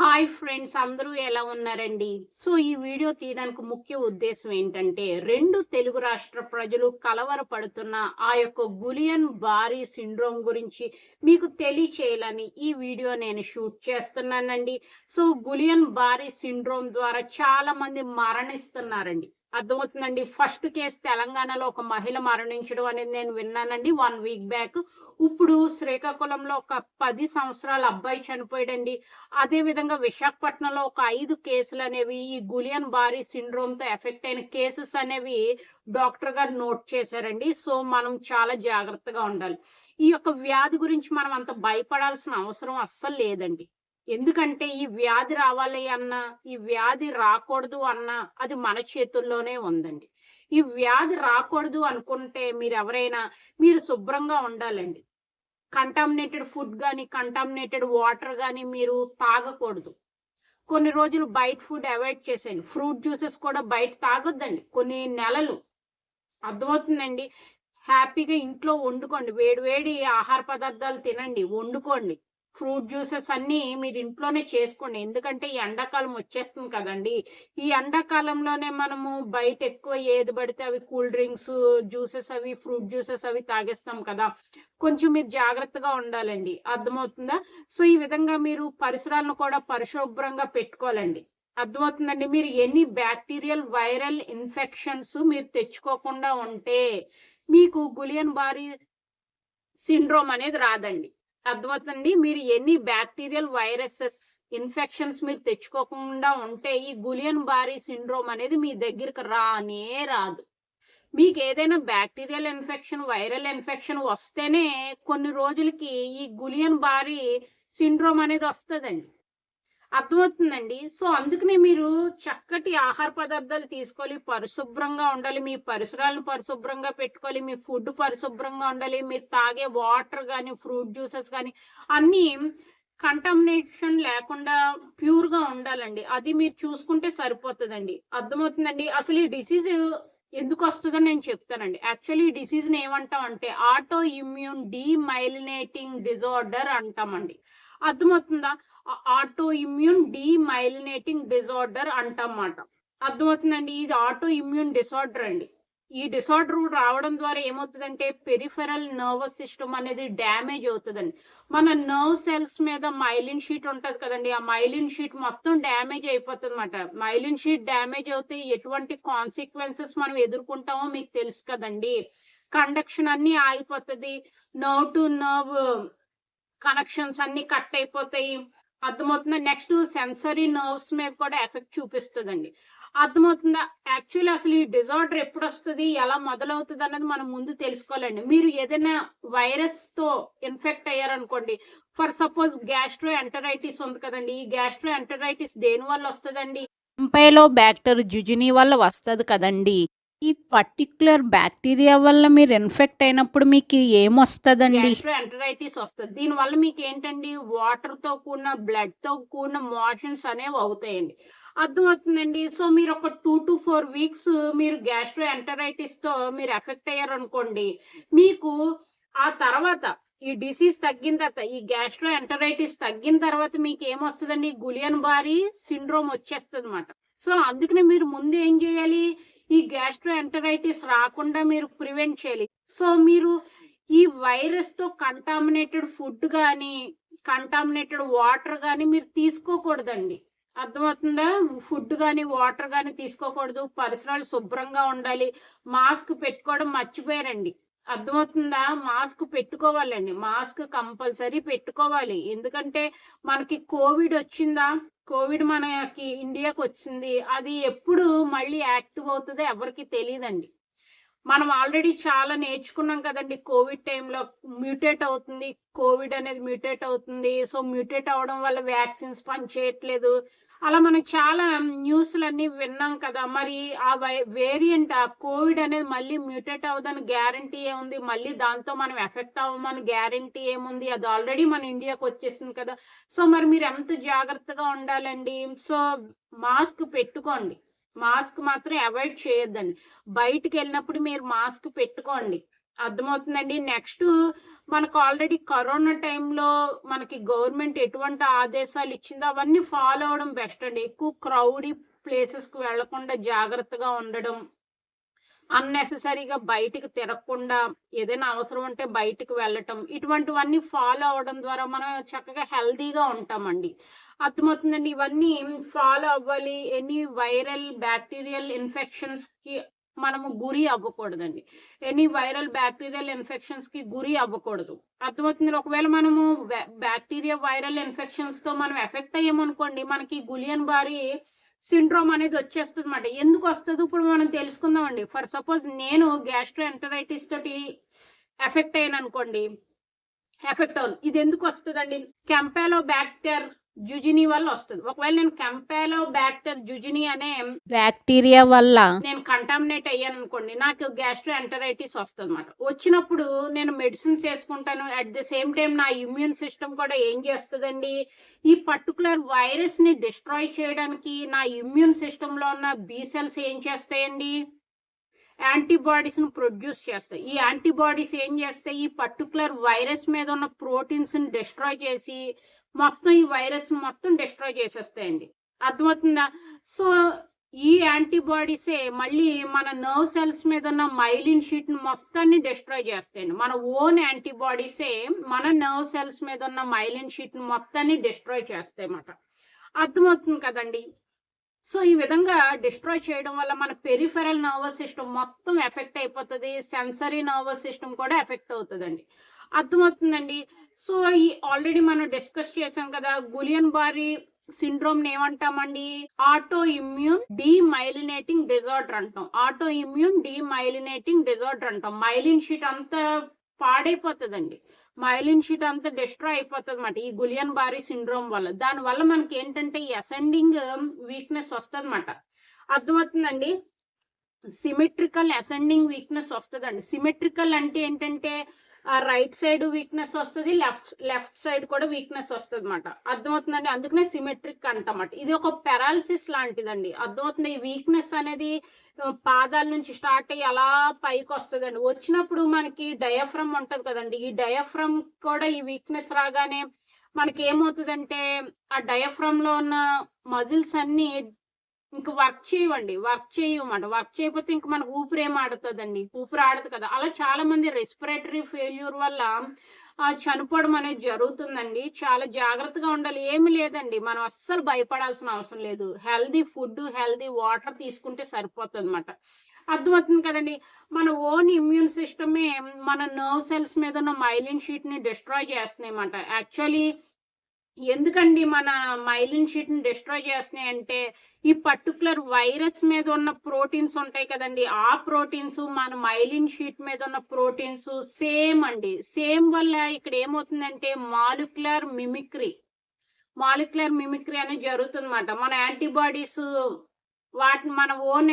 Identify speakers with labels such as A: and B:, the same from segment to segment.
A: Hi friends అందరూ ఎలా ఉన్నారండి? సో ఈ వీడియో తీయడానికి ముఖ్య ఉద్దేశం ఏంటంటే రెండు తెలుగు రాష్ట్ర ప్రజలు కలవరపడుతున్న ఆ యొక్క గులియన్ బారీ సిండ్రోమ్ గురించి మీకు తెలియచేయాలని ఈ వీడియో నేను షూట్ చేస్తున్నానండి. సో గులియన్ బారీ సిండ్రోమ్ ద్వారా చాలా మంది మరణిస్తున్నారండి. అర్థమవుతుందండి. ఫస్ట్ కేసు తెలంగాణలో ఒక మహిళ మరణించడం అనేది నేను విన్నానండి వన్ వీక్ బ్యాక్. ఇప్పుడు శ్రీకాకుళంలో ఒక పది సంవత్సరాల అబ్బాయి చనిపోయాడండి. అదే విధంగా విశాఖపట్నంలో ఒక ఐదు కేసులు అనేవి ఈ గులియన్ బారీ సిండ్రోమ్తో ఎఫెక్ట్ అయిన కేసెస్ అనేవి డాక్టర్ గారు నోట్ చేశారండి. సో మనం చాలా జాగ్రత్తగా ఉండాలి. ఈ యొక్క వ్యాధి గురించి మనం అంత భయపడాల్సిన అవసరం అస్సలు లేదండి. ఎందుకంటే ఈ వ్యాధి రావాలి అన్నా ఈ వ్యాధి రాకూడదు అన్నా అది మన చేతుల్లోనే ఉందండి. ఈ వ్యాధి రాకూడదు అనుకుంటే మీరు ఎవరైనా మీరు శుభ్రంగా ఉండాలండి. కంటామినేటెడ్ ఫుడ్ కానీ కంటామినేటెడ్ వాటర్ కానీ మీరు తాగకూడదు. కొన్ని రోజులు బయట ఫుడ్ అవాయిడ్ చేసేయండి. ఫ్రూట్ జ్యూసెస్ కూడా బయట తాగొద్దండి. కొన్ని నెలలు. అర్థమవుతుందండి? హ్యాపీగా ఇంట్లో వండుకోండి. వేడి వేడి ఆహార పదార్థాలు తినండి. వండుకోండి. ఫ్రూట్ జ్యూసెస్ అన్నీ మీరు ఇంట్లోనే చేసుకోండి. ఎందుకంటే ఈ ఎండాకాలం వచ్చేస్తుంది కదండి. ఈ ఎండాకాలంలోనే మనము బయట ఎక్కువ ఏది పడితే అవి కూల్ డ్రింక్స్ జ్యూసెస్ అవి ఫ్రూట్ జ్యూసెస్ అవి తాగేస్తాం కదా. కొంచెం మీరు జాగ్రత్తగా ఉండాలండి. అర్థమవుతుందా? సో ఈ విధంగా మీరు పరిసరాలను కూడా పరిశుభ్రంగా పెట్టుకోవాలండి. అర్థమవుతుందండి? మీరు ఎన్ని బ్యాక్టీరియల్ వైరల్ ఇన్ఫెక్షన్స్ మీరు తెచ్చుకోకుండా ఉంటే మీకు గులియన్ బారీ సిండ్రోమ్ అనేది రాదండి. అర్థమవుతుంది మీరు ఎన్ని బ్యాక్టీరియల్ వైరసెస్ ఇన్ఫెక్షన్స్ మీరు తెచ్చుకోకుండా ఉంటే ఈ గులియన్ బారీ సిండ్రోమ్ అనేది మీ దగ్గరికి రానే రాదు. మీకు ఏదైనా బ్యాక్టీరియల్ ఇన్ఫెక్షన్ వైరల్ ఇన్ఫెక్షన్ వస్తేనే కొన్ని రోజులకి ఈ గులియన్ బారీ సిండ్రోమ్ అనేది వస్తుందండి. అర్థమవుతుందండి. సో అందుకనే మీరు చక్కటి ఆహార పదార్థాలు తీసుకోవాలి పరిశుభ్రంగా ఉండాలి మీ పరిసరాలను పరిశుభ్రంగా పెట్టుకోవాలి మీ ఫుడ్ పరిశుభ్రంగా ఉండాలి మీరు తాగే వాటర్ కానీ ఫ్రూట్ జ్యూసెస్ కానీ అన్నీ కంటామినేషన్ లేకుండా ప్యూర్గా ఉండాలండి. అది మీరు చూసుకుంటే సరిపోతుందండి. అర్థమవుతుందండి? అసలు ఈ డిసీజ్ ఎందుకు వస్తుందని నేను చెప్తానండి. యాక్చువల్లీ ఈ డిసీజ్ని ఏమంటాం అంటే ఆటో ఇమ్యూన్ డీమైలినేటింగ్ డిజార్డర్ అంటామండి. అర్థమవుతుందా? ఆటో ఇమ్యూన్ డిమైలినేటింగ్ డిజార్డర్ అంటమాట. అర్థమవుతుందండి? ఇది ఆటో ఇమ్యూన్ డిసార్డర్ అండి. ఈ డిసార్డర్ రావడం ద్వారా ఏమవుతుందంటే పెరిఫెరల్ నర్వస్ సిస్టమ్ అనేది డ్యామేజ్ అవుతుందండి. మన నర్వ్ సెల్స్ మీద మైలిన్ షీట్ ఉంటుంది కదండి. ఆ మైలిన్ షీట్ మొత్తం డ్యామేజ్ అయిపోతుంది అనమాట మైలిన్ షీట్ డ్యామేజ్ అవుతే ఎటువంటి కాన్సిక్వెన్సెస్ మనం ఎదుర్కొంటామో మీకు తెలుసు కదండి. కండక్షన్ అన్ని ఆగిపోతుంది. నర్వ్ టు నర్వ్ కనెక్షన్స్ అన్ని కట్ అయిపోతాయి. అర్థమవుతుందా? నెక్స్ట్ సెన్సరీ నర్వ్స్ మీద కూడా ఎఫెక్ట్ చూపిస్తుందండి. అర్థమవుతుందా? యాక్చువల్లీ అసలు ఈ డిజార్డర్ ఎప్పుడు వస్తుంది ఎలా మొదలవుతుంది అన్నది మనం ముందు తెలుసుకోవాలండి. మీరు ఏదైనా వైరస్తో ఇన్ఫెక్ట్ అయ్యారనుకోండి ఫర్ సపోజ్ గ్యాస్ట్రో ఎంటరైటిస్ ఉంది కదండి ఈ గ్యాస్ట్రో ఎంటరైటిస్ దేని వల్ల వస్తుందండి? ఎంపైలో బ్యాక్టర్ జుజినీ వల్ల వస్తుంది కదండి. ఈ పర్టిక్యులర్ బ్యాక్టీరియా వల్ల మీరు ఇన్ఫెక్ట్ అయినప్పుడు మీకు ఏమొస్తుందండి? ఎంటరైటిస్ వస్తుంది. దీని వల్ల మీకు ఏంటండి? వాటర్తో కూడిన బ్లడ్తో కూడిన మోషన్స్ అనేవి అవుతాయండి. అర్థమవుతుందండి? సో మీరు ఒక టూ టు ఫోర్ వీక్స్ మీరు గ్యాస్ట్రో ఎంటరైటిస్తో మీరు ఎఫెక్ట్ అయ్యారు అనుకోండి మీకు ఆ తర్వాత ఈ డిసీజ్ తగ్గిన తర్వాత ఈ గ్యాస్ట్రో ఎంటరైటిస్ తగ్గిన తర్వాత మీకు ఏమొస్తుందండి? గులియన్ బారీ సిండ్రోమ్ వచ్చేస్తుంది అనమాట సో అందుకనే మీరు ముందు ఏం చేయాలి? ఈ గ్యాస్ట్రో ఎంటరైటిస్ రాకుండా మీరు ప్రివెంట్ చేయాలి. సో మీరు ఈ వైరస్తో కంటామినేటెడ్ ఫుడ్ కానీ కంటామినేటెడ్ వాటర్ కానీ మీరు తీసుకోకూడదండి. అర్థమవుతుందా? ఫుడ్ కానీ వాటర్ కానీ తీసుకోకూడదు. పరిసరాలు శుభ్రంగా ఉండాలి. మాస్క్ పెట్టుకోవడం మర్చిపోయారండి. అర్థమవుతుందా? మాస్క్ పెట్టుకోవాలండి. మాస్క్ కంపల్సరీ పెట్టుకోవాలి. ఎందుకంటే మనకి కోవిడ్ వచ్చిందా? కోవిడ్ మనకి ఇండియాకి వచ్చింది. అది ఎప్పుడు మళ్ళీ యాక్టివ్ అవుతుందో ఎవరికి తెలియదండి. మనం ఆల్రెడీ చాలా నేర్చుకున్నాం కదండి. కోవిడ్ టైంలో మ్యూటేట్ అవుతుంది. కోవిడ్ అనేది మ్యూటేట్ అవుతుంది. సో మ్యూటేట్ అవడం వల్ల వ్యాక్సిన్స్ పనిచేయట్లేదు. అలా మనం చాలా న్యూస్లన్నీ విన్నాం కదా! మరి ఆ వేరియంట్ ఆ కోవిడ్ అనేది మళ్ళీ మ్యూటేట్ అవ్వదని గ్యారంటీ ఏముంది? మళ్ళీ దాంతో మనం ఎఫెక్ట్ అవ్వమని గ్యారంటీ ఏముంది? అది ఆల్రెడీ మన ఇండియాకి వచ్చేసింది కదా! సో మరి మీరు ఎంత జాగ్రత్తగా ఉండాలండి? సో మాస్క్ పెట్టుకోండి. మాస్క్ మాత్రం అవాయిడ్ చేయొద్దండి. బయటికి వెళ్ళినప్పుడు మీరు మాస్క్ పెట్టుకోండి. అర్థమవుతుందండి. నెక్స్ట్ మనకు ఆల్రెడీ కరోనా టైంలో మనకి గవర్నమెంట్ ఎటువంటి ఆదేశాలు ఇచ్చిందో అవన్నీ ఫాలో అవడం బెస్ట్ అండి. ఎక్కువ క్రౌడీ ప్లేసెస్కి వెళ్ళకుండా జాగ్రత్తగా ఉండడం అన్నెసరీగా బయటికి తిరగకుండా ఏదైనా అవసరం ఉంటే బయటికి వెళ్ళటం ఇటువంటివన్నీ ఫాలో అవడం ద్వారా మనం చక్కగా హెల్తీగా ఉంటామండి. అర్థమవుతుందండి. ఇవన్నీ ఫాలో అవ్వాలి. ఎనీ వైరల్ బ్యాక్టీరియల్ ఇన్ఫెక్షన్స్కి మనము గురి అవ్వకూడదండి. ఎనీ వైరల్ బ్యాక్టీరియల్ ఇన్ఫెక్షన్స్కి గురి అవ్వకూడదు. అర్థమవుతుంది? ఒకవేళ మనము బ్యాక్టీరియా వైరల్ ఇన్ఫెక్షన్స్తో మనం ఎఫెక్ట్ అయ్యామనుకోండి మనకి గులియన్ బారి సిండ్రోమ్ అనేది వచ్చేస్తుంది అనమాట ఎందుకు వస్తుంది? ఇప్పుడు మనం తెలుసుకుందామండి. ఫర్ సపోజ్ నేను గ్యాస్ట్రో ఎంటరైటిస్ తోటి ఎఫెక్ట్ అయ్యాను అనుకోండి ఎఫెక్ట్ అవును. ఇది ఎందుకు వస్తుందండి? కెంపాలో బ్యాక్టర్ జుజిని వల్ల వస్తుంది. ఒకవేళ నేను కెంపాలో బ్యాక్టర్ జుజిని అనే
B: బ్యాక్టీరియా వల్ల
A: నేను కంటామినేట్ అయ్యాను అనుకోండి నాకు గ్యాస్ట్రో ఎంటరైటిస్ వస్తుంది అనమాట వచ్చినప్పుడు నేను మెడిసిన్స్ వేసుకుంటాను. అట్ ద సేమ్ టైం నా ఇమ్యూన్ సిస్టమ్ కూడా ఏం చేస్తుందండి? ఈ పర్టికులర్ వైరస్ని డిస్ట్రాయ్ చేయడానికి నా ఇమ్యూన్ సిస్టమ్లో ఉన్న బీ సెల్స్ ఏం చేస్తాయండి? యాంటీబాడీస్ను ప్రొడ్యూస్ చేస్తాయి. ఈ యాంటీబాడీస్ ఏం చేస్తాయి? ఈ పర్టికులర్ వైరస్ మీద ఉన్న ప్రోటీన్స్ని డిస్ట్రాయ్ చేసి మొత్తం ఈ వైరస్ మొత్తం డిస్ట్రాయ్ చేసేస్తాయండి. అర్థమవుతుందా? సో ఈ యాంటీబాడీసే మళ్ళీ మన నర్వ్ సెల్స్ మీద ఉన్న మైలిన్ షీట్ని మొత్తాన్ని డిస్ట్రాయ్ చేస్తాయండి. మన ఓన్ యాంటీబాడీసే మన నర్వ్ సెల్స్ మీద ఉన్న మైలిన్ షీట్ని మొత్తాన్ని డిస్ట్రాయ్ చేస్తాయి అన్నమాట అర్థమవుతుంది కదండి? సో ఈ విధంగా డిస్ట్రాయ్ చేయడం వల్ల మన పెరిఫెరల్ నర్వస్ సిస్టమ్ మొత్తం ఎఫెక్ట్ అయిపోతుంది సెన్సరీ నర్వస్ సిస్టమ్ కూడా ఎఫెక్ట్ అవుతుందండి. అర్థమవుతుందండి. సో ఈ ఆల్రెడీ మనం డిస్కస్ చేసాం కదా గులియన్ బారీ సిండ్రోమ్ ఏమంటామండి? ఆటో ఇమ్యూన్ డిమైలినేటింగ్ డిజార్డర్ అంటాం. ఆటో ఇమ్యూన్ డిమైలినేటింగ్ డిజార్డర్ అంటాం. మైలిన్ షీట్ అంతా పాడైపోతుందండి. మైలిన్ షీట్ అంతా డిస్ట్రాయ్ అయిపోతుంది అనమాట ఈ గులియన్ బారీ సిండ్రోమ్ వల్ల. దాని వల్ల మనకి ఏంటంటే ఎసెండింగ్ అసెండింగ్ వీక్నెస్ వస్తుంది అనమాట అర్థమవుతుందండి? సిమెట్రికల్ అసెండింగ్ వీక్నెస్ వస్తుందండి. సిమెట్రికల్ అంటే ఏంటంటే ఆ రైట్ సైడ్ వీక్నెస్ వస్తుంది లెఫ్ట్ లెఫ్ట్ సైడ్ కూడా వీక్నెస్ వస్తుంది అనమాట అర్థమవుతుందండి? అందుకనే సిమెట్రిక్ అంటమాట ఇది ఒక పెరాలసిస్ లాంటిదండి. అర్థమవుతుంది? ఈ వీక్నెస్ అనేది పాదాల నుంచి స్టార్ట్ అయ్యి అలా పైకి వస్తుందండి. వచ్చినప్పుడు మనకి డయాఫ్రమ్ ఉంటుంది కదండి. ఈ డయాఫ్రమ్ కూడా ఈ వీక్నెస్ రాగానే మనకి ఏమవుతుందంటే ఆ డయాఫ్రమ్లో ఉన్న మజిల్స్ అన్ని ఇంక వర్క్ చేయవండి వర్క్ చేయమాట. వర్క్ చేయకపోతే ఇంక మనకు ఊపిరేం ఆడుతుందండి. ఊపిరి ఆడదు కదా. అలా చాలా మంది రెస్పిరేటరీ ఫెయిల్యూర్ వల్ల చనిపోవడం అనేది జరుగుతుందండి. చాలా జాగ్రత్తగా ఉండాలి. ఏమి లేదండి. మనం అస్సలు భయపడాల్సిన అవసరం లేదు. హెల్దీ ఫుడ్ హెల్దీ వాటర్ తీసుకుంటే సరిపోతుంది అనమాట అర్థమవుతుంది కదండి. మన ఓన్ ఇమ్యూన్ సిస్టమే మన నర్వ్ సెల్స్ మీద ఉన్న మైలిన్ షీట్ని డిస్ట్రాయ్ చేస్తున్నాయి అన్నమాట యాక్చువల్లీ ఎందుకండి మన మైలిన్ షీట్ని డిస్ట్రాయ్ చేస్తున్నాయి అంటే ఈ పర్టికులర్ వైరస్ మీద ఉన్న ప్రోటీన్స్ ఉంటాయి కదండి. ఆ ప్రోటీన్స్ మన మైలిన్ షీట్ మీద ఉన్న ప్రోటీన్స్ సేమ్ అండి. సేమ్ వల్ల ఇక్కడ ఏమవుతుందంటే మాలిక్యులర్ మిమిక్రీ మాలిక్యులర్ మిమిక్రీ అనేది జరుగుతుంది మన యాంటీబాడీస్ వాటిని మన ఓన్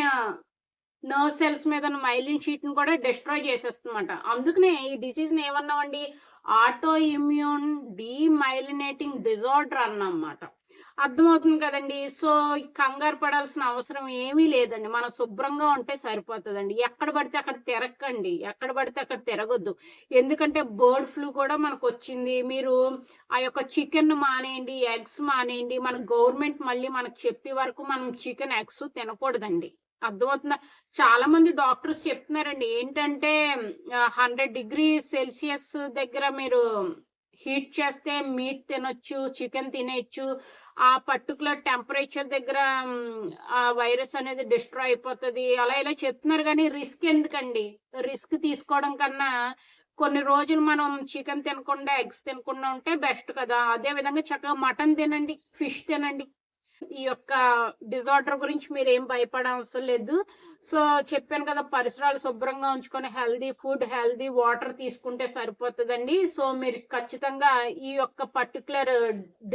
A: నర్వ్ సెల్స్ మీద మైలిన్ షీట్ని కూడా డిస్ట్రాయ్ చేసేస్తుందన్నమాట. అందుకనే ఈ డిసీజ్ని ఏమన్నామండి? ఆటో ఇమ్యూన్ డీమైలినేటింగ్ డిజార్డర్ అన్నమాట. అర్థమవుతుంది కదండి? సో కంగారు పడాల్సిన అవసరం ఏమీ లేదండి. మనం శుభ్రంగా ఉంటే సరిపోతుందండి. ఎక్కడ పడితే అక్కడ తిరగండి. ఎక్కడ పడితే అక్కడ తిరగొద్దు. ఎందుకంటే బర్డ్ ఫ్లూ కూడా మనకు వచ్చింది మీరు ఆ యొక్క చికెన్ మానేయండి ఎగ్స్ మానేయండి. మన గవర్నమెంట్ మళ్ళీ మనకు చెప్పే వరకు మనం చికెన్ ఎగ్స్ తినకూడదండి. అర్థమవుతుందా? చాలా మంది డాక్టర్స్ చెప్తున్నారండి. ఏంటంటే హండ్రెడ్ డిగ్రీ సెల్సియస్ దగ్గర మీరు హీట్ చేస్తే మీట్ తినొచ్చు చికెన్ తినేయచ్చు. ఆ పర్టికులర్ టెంపరేచర్ దగ్గర ఆ వైరస్ అనేది డిస్ట్రాయ్ అయిపోతుంది. అలా ఇలా చెప్తున్నారు కానీ రిస్క్ ఎందుకండి? రిస్క్ తీసుకోవడం కన్నా కొన్ని రోజులు మనం చికెన్ తినకుండా ఎగ్స్ తినకుండా ఉంటే బెస్ట్ కదా. అదే విధంగా చక్కగా మటన్ తినండి ఫిష్ తినండి. ఈ యొక్క డిజార్డర్ గురించి మీరు ఏం భయపడవసరం లేదు. సో చెప్పాను కదా పరిసరాలు శుభ్రంగా ఉంచుకొని హెల్దీ ఫుడ్ హెల్దీ వాటర్ తీసుకుంటే సరిపోతుందండి. సో మీరు ఖచ్చితంగా ఈ యొక్క పర్టికులర్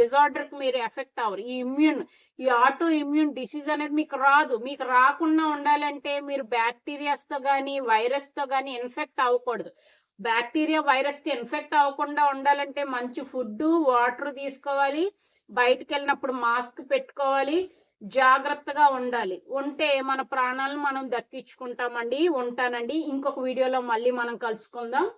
A: డిజార్డర్కి మీరు ఎఫెక్ట్ అవ్వరు. ఈ ఇమ్యూన్ ఈ ఆటో ఇమ్యూన్ డిసీజ్ అనేది మీకు రాదు. మీకు రాకుండా ఉండాలంటే మీరు బ్యాక్టీరియాస్తో కానీ వైరస్తో కానీ ఇన్ఫెక్ట్ అవ్వకూడదు. బ్యాక్టీరియా వైరస్కి ఇన్ఫెక్ట్ అవ్వకుండా ఉండాలంటే మంచి ఫుడ్ వాటర్ తీసుకోవాలి. బయటకు వెళ్ళినప్పుడు మాస్క్ పెట్టుకోవాలి జాగ్రత్తగా ఉండాలి. ఉంటే మన ప్రాణాలను మనం దక్కించుకుంటామండి. ఉంటానండి. ఇంకొక వీడియోలో మళ్ళీ మనం కలుసుకుందాం.